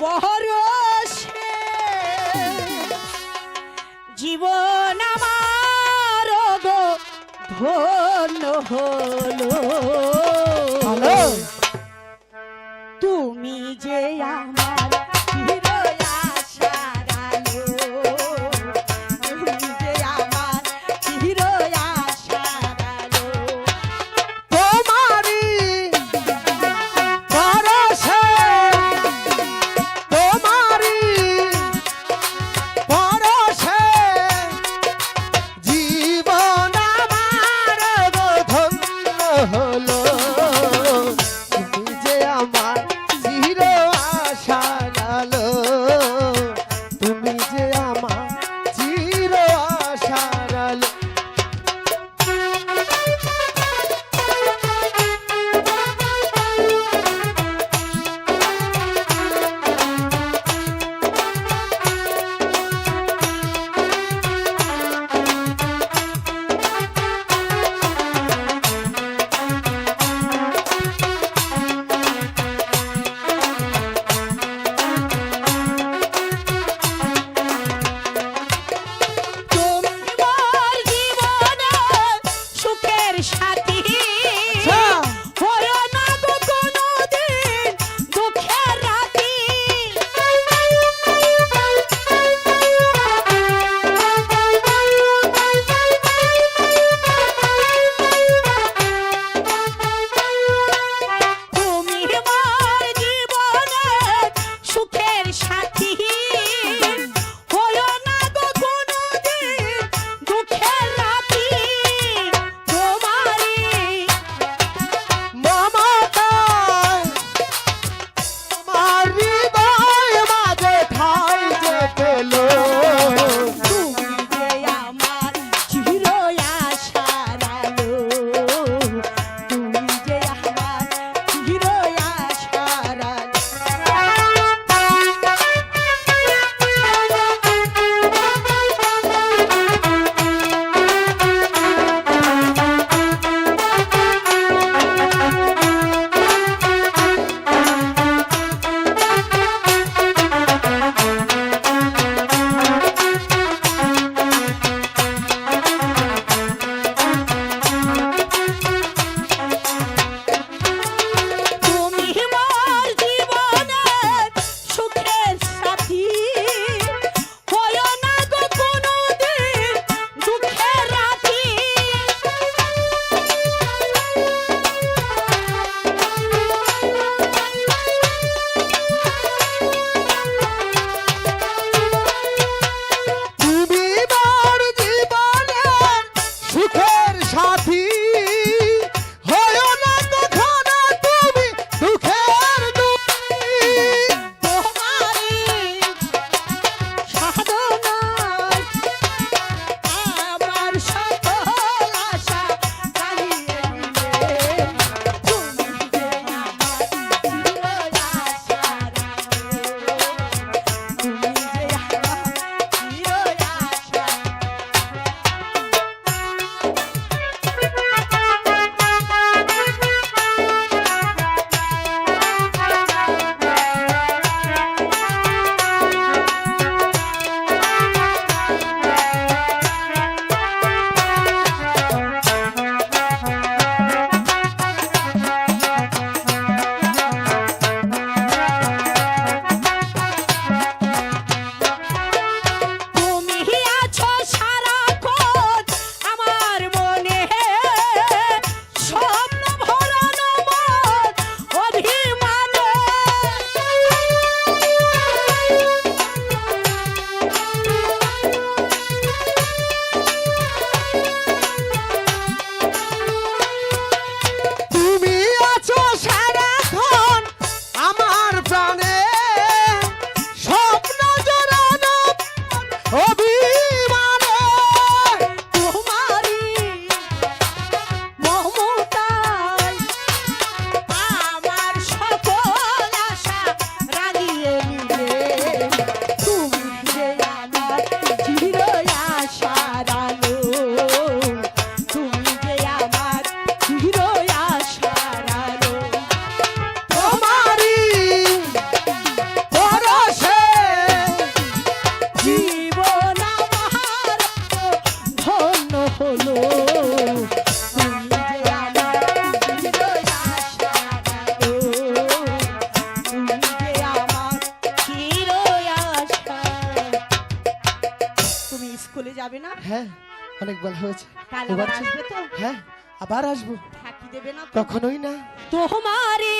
পরশে। জীবন আমার গো হলো। হ্যাঁ অনেক বল হয়েছে। কাল এবার আবার আসবে তো? হ্যাঁ আবার আসব। থাকি দেবে না কখনোই না। তোমারে